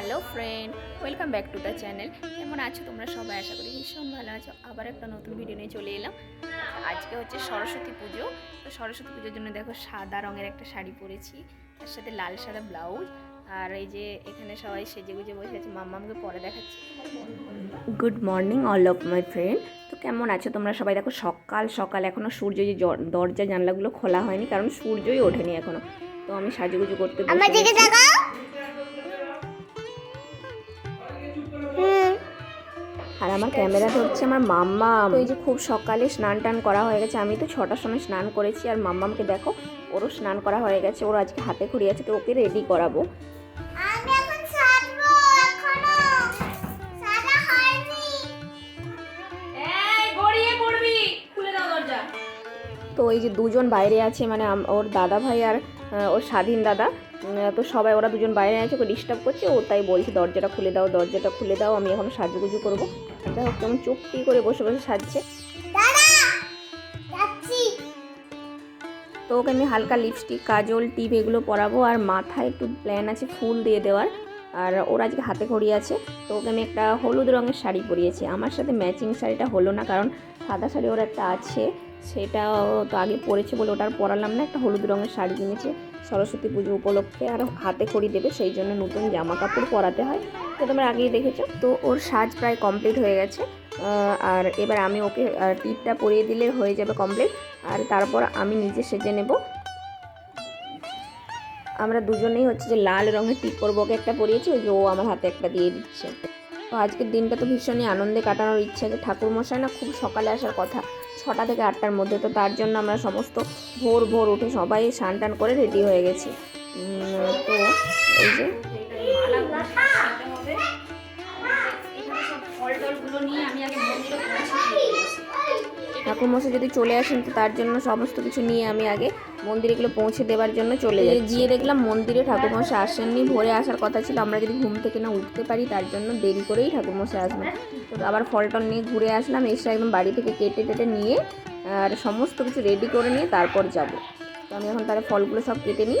Hello friend welcome back to the channel. কেমন আছো তোমরা সবাই? আশা করি ভীষণ ভালো আছো। আবার একটা নতুন ভিডিও নিয়ে চলে এলাম। আজকে হচ্ছে সরস্বতী পুজো। তো সরস্বতী পুজোর জন্য দেখো সাদা রঙের একটা শাড়ি পরেছি। তার সাথে লাল সাদা ব্লাউজ। আর এই যে এখানে সবাই সেজে গুজে বসে আছে। মাম্মামকে পরে দেখাচ্ছি। Good morning all of my friend তো কেমন আছো তোমরা সবাই? দেখো সকাল সকাল এখনও সূর্য যে দরজা জানলাগুলো খোলা হয়নি। কারণ সূর্যই ওঠেনি এখনও তো আমি সাজুগুজু করতে আমার ক্যামেরা ধরছে আমার মাম্মা ওই যে খুব সকালে স্নান টান করা হয়ে গেছে আমি তো ছটার সময় স্নান করেছি আর মাম্মামকে দেখো ওরও স্নান করা হয়ে গেছে ওর আজকে হাতে খড়ি আছে তো ওকে রেডি করাবো। আমি এখন সাজবো এখনও। সাজা হয়নি। এই গড়িয়ে পড়বি। খুলে দাও দরজা। তো এই যে দুজন বাইরে আছে মানে আম- ওর দাদা ভাই আর ওর স্বাধীন দাদা তো সবাই ওরা দুজন বাইরে আছে ওকে ডিস্টার্ব করছে ও তাই বলছে দরজাটা খুলে দাও দরজাটা খুলে দাও আমি এখন সাজুগুজু করব। দেখো কেমন চুপটি করে বসে বসে সাজছে। তো ওকে আমি হালকা লিপস্টিক কাজল টিপ এগুলো পরাবো আর মাথায় একটু প্ল্যান আছে ফুল দিয়ে দেওয়ার। আর ওর আজকে হাতে ঘড়ি আছে তো ওকে আমি একটা হলুদ রঙের শাড়ি পরিয়েছি। আমার সাথে ম্যাচিং শাড়িটা হলো না কারণ সাদা শাড়ি ওর একটা আছে সেটাও তো আগে পরেছে বলে ওটা আর পরালাম না একটা হলুদ রঙের শাড়ি কিনেছে। সরস্বতী পুজো উপলক্ষে আর হাতে খড়ি দেবে, সেই জন্য নতুন জামা কাপড় পরাতে হয়। তো তোমরা আগেই দেখেছ। তো ওর সাজ প্রায় কমপ্লিট হয়ে গেছে। আর এবার আমি ওকে টিপটা পরিয়ে দিলে হয়ে যাবে কমপ্লিট আর তারপর আমি নিজে সেজে নেব। আমরা দুজনেই হচ্ছে যে লাল রঙের টিপ করব, ওকে একটা পরিয়েছি, ওই যে ও আমার হাতে একটা দিয়ে দিচ্ছে। তো আজকের দিনটা তো ভীষণই আনন্দে কাটানোর ইচ্ছা যে ঠাকুর মশাই না খুব সকালে আসার কথা। ছটা থেকে আটটার মধ্যে। তো তার জন্য আমরা সমস্ত ভোর ভোর উঠে সবাই স্নান টান করে রেডি হয়ে গেছি। তো এই যে ঠাকুরমশাই যদি চলে আসেন তো তার জন্য সমস্ত কিছু নিয়ে আমি আগে মন্দিরে এগুলো পৌঁছে দেওয়ার জন্য চলে যাই গিয়ে দেখলাম মন্দিরে ঠাকুরমশাই আসেননি ভোরে আসার কথা ছিল আমরা যদি ঘুম থেকে না উঠতে পারি তার জন্য দেরি করেই ঠাকুরমশাই আসবেন। তো আবার ফল টল নিয়ে ঘুরে আসলাম এসে একদম বাড়ি থেকে কেটে টেটে নিয়ে আর সমস্ত কিছু রেডি করে নিয়ে তারপর যাব। তো আমি এখন তাহলে ফলগুলো সব কেটে নিই।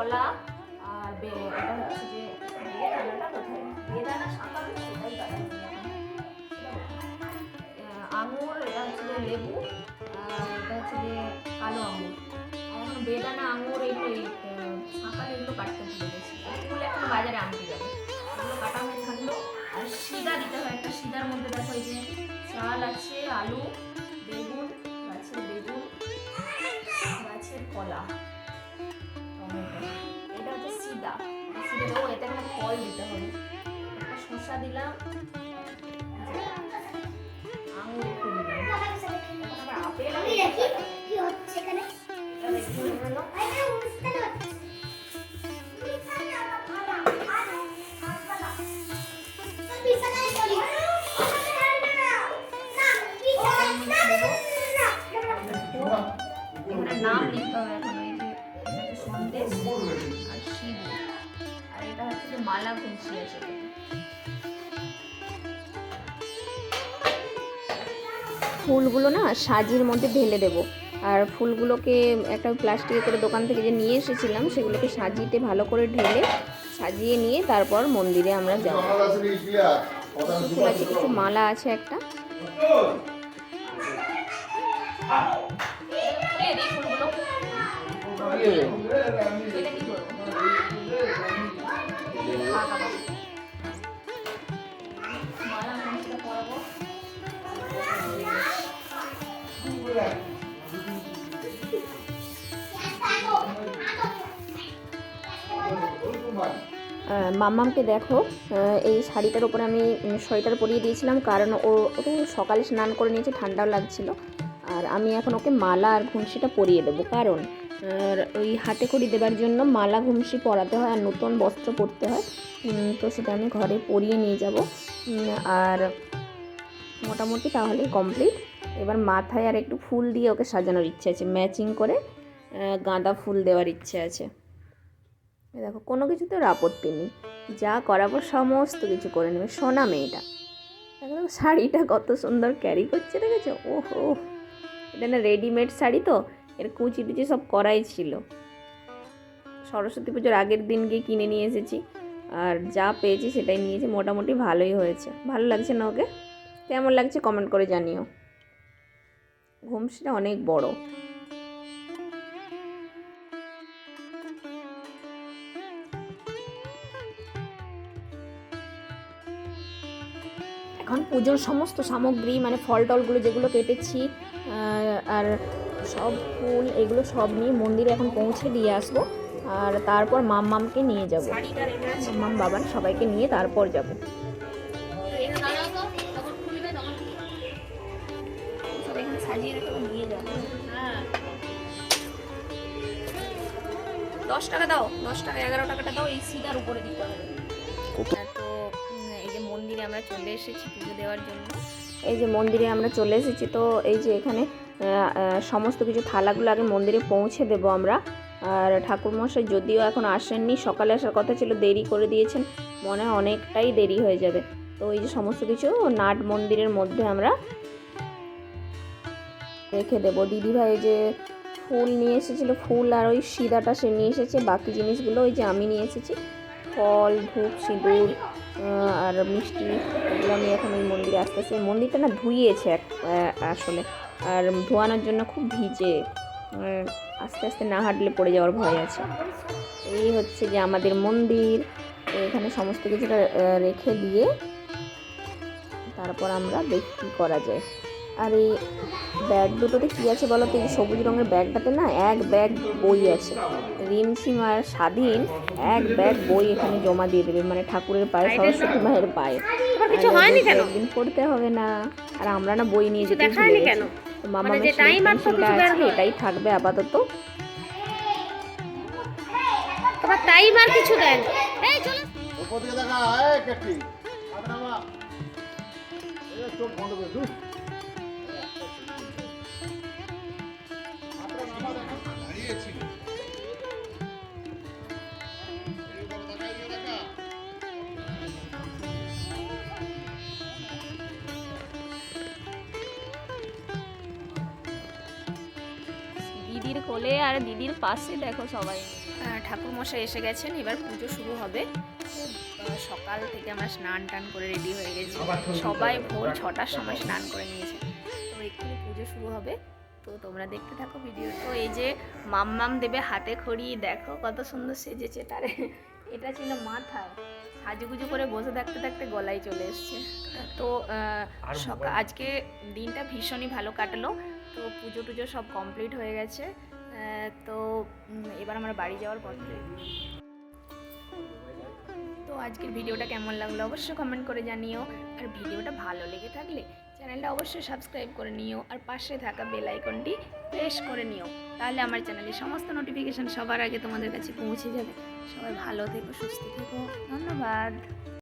কলা আর এটা হচ্ছে আঙুর এটা হচ্ছে যে লেবু এটা হচ্ছে যে কালো আঙুর। এখন বেদানা আঙুর এগুলো আহ, এগুলো কাটতে ভুলে গেছি। এগুলো এখন বাজারে আনতে যাবে। এগুলো কাটা হয়ে থাকল। আর সিদা দিতে হয় একটা সিদার মধ্যে দেখো এই যে চাল আছে আলু বেগুন এই সিদা দেবো এতে একটা ফল দিতে হবে। শসা দিলাম। আঙুর দিলাম। এখন। আপেল যে মালা গুনছি আছে ফুলগুলো না সাজির মধ্যে ঢেলে দেবো। আর ফুলগুলোকে একটা প্লাস্টিকে করে দোকান থেকে যে নিয়ে এসেছিলাম সেগুলোকে সাজিয়ে ভালো করে ঢেলে সাজিয়ে নিয়ে তারপর মন্দিরে আমরা যাব। ফুল আছে কিছু মালা আছে একটা। ফুলগুলো। মাম্মামকে দেখো এই শাড়িটার উপরে আমি সোয়েটার পরিয়ে দিয়েছিলাম, কারণ ও ও তো সকালে স্নান করে নিয়েছে, ঠান্ডাও লাগছিল। আর আমি এখন ওকে মালা আর ঘুমসিটা পরিয়ে দেবো। কারণ ওই হাতে খড়ি দেবার জন্য মালা, ঘুমসি পরাতে হয় আর নতুন বস্ত্র পরতে হয়। তো সেটা আমি ঘরে পরিয়ে নিয়ে যাব। আর মোটামুটি তাহলেই কমপ্লিট এবার মাথায় আর একটু ফুল দিয়ে ওকে সাজানোর ইচ্ছে আছে। ম্যাচিং করে গাঁদা ফুল দেওয়ার ইচ্ছে আছে। দেখো, কোনো কিছুতে ওর আপত্তি নেই। যা করাবো সমস্ত কিছু করে নেবে। সোনা মেয়েটা। দেখো শাড়িটা কত সুন্দর ক্যারি করছে, দেখেছ? ওহো! এটা না রেডিমেড শাড়ি তো, এর কুচি টুচি সব করাই ছিল। সরস্বতী পুজোর আগের দিন গিয়ে কিনে নিয়ে এসেছি। আর যা পেয়েছি সেটাই নিয়েছি, মোটামুটি ভালোই হয়েছে। ভালো লাগছে না ওকে? কেমন লাগছে কমেন্ট করে জানিও। ঘুমসিটা অনেক বড়। এখন পুজোর সমস্ত সামগ্রী মানে ফল টলগুলো যেগুলো কেটেছি আর সব ফুল, এগুলো সব নিয়ে মন্দিরে এখন পৌঁছে দিয়ে আসব। আর তারপর মাম্মামকে নিয়ে যাব। মাম্মাম বাবার সবাইকে নিয়ে তারপর যাব। দশ টাকা দাও, দশ টাকা, এগারো টাকাটা দাও, এই সিটার উপরে দিতে হবে। আমরা চলে এসেছি পুজো দেওয়ার জন্য। এই যে মন্দিরে আমরা চলে এসেছি, তো এই যে এখানে সমস্ত কিছু থালাগুলো আগে মন্দিরে পৌঁছে দেবো আমরা। আর ঠাকুরমশাই যদিও এখন আসেননি, সকালে আসার কথা ছিল, দেরি করে দিয়েছেন, মনে হয় অনেকটাই দেরি হয়ে যাবে। তো এই যে সমস্ত কিছু নাট মন্দিরের মধ্যে আমরা রেখে দেবো। দিদিভাই যে ফুল নিয়ে এসেছিল, ফুল আর ওই সিদাটা সে নিয়ে এসেছে, বাকি জিনিসগুলো ওই যে আমি নিয়ে এসেছি। ফল, ধূপ, সিঁদুর আর মিষ্টি, এগুলো আমি এখন ওই মন্দিরে আস্তে আস্তে মন্দিরটা না ধুইয়েছে এক আসলে। আর ধোয়ানোর জন্য খুব ভিজে। আস্তে আস্তে না হাঁটলে পড়ে যাওয়ার ভয় আছে। এই হচ্ছে যে আমাদের মন্দির। এখানে সমস্ত কিছুটা রেখে দিয়ে তারপর আমরা দেখি কী করা যায়। আর এই ব্যাগ দুটোতে কী আছে বলো তো? এই সবুজ রঙের ব্যাগটাতে না এক ব্যাগ বই আছে। রিমসিম আর স্বাধীন এক ব্যাগ বই এখানে জমা দিয়ে দেবে মানে ঠাকুরের পায়ে সরস্বতী মায়ের পায়ে। কিছু হয়নি কেন? একদিন পড়তে হবে না। আর আমরা না বই নিয়ে যেতে ভুলে গেছি। তো মামা যে time আর তো কিছু আছে এটাই থাকবে আপাতত। তোমার টাইম আর কিছু দেন এই চলো। উপর দিকে দেখা এই কেটি এই চোখ বন্ধ করে দূর। হাতটা নামা দেখা দিদির কোলে আর দিদির পাশে দেখো সবাই। ঠাকুর মশাই এসে গেছেন এবার পুজো শুরু হবে। সকাল থেকে আমরা স্নান টান করে রেডি হয়ে গেছি। সবাই ভোর ছটার সময় স্নান করে নিয়েছে। তো এক্ষুনি পুজো শুরু হবে। তো তোমরা দেখতে থাকো ভিডিও তো এই যে মাম্মাম দেবে হাতে খড়ি দেখো কত সুন্দর সেজেছে তার। এটা ছিল মাথায় সাজুগুজু করে বসে থাকতে থাকতে গলায় চলে এসছে। তো সকা- আজকে দিনটা ভীষণই ভালো কাটলো। তো পুজো টুজো সব কমপ্লিট হয়ে গেছে। তো এবার আমার বাড়ি যাওয়ার পথে তো আজকের ভিডিওটা কেমন লাগল অবশ্যই কমেন্ট করে জানিও। আর ভিডিওটা ভালো লেগে থাকলে চ্যানেলটা অবশ্যই সাবস্ক্রাইব করে নিও। আর পাশে থাকা বেল আইকনটি প্রেস করে নিও। তাহলে আমার চ্যানেলের সমস্ত নোটিফিকেশান সবার আগে তোমাদের কাছে পৌঁছে যাবে। সবাই ভালো থেকো, সুস্থ থেকো। ধন্যবাদ।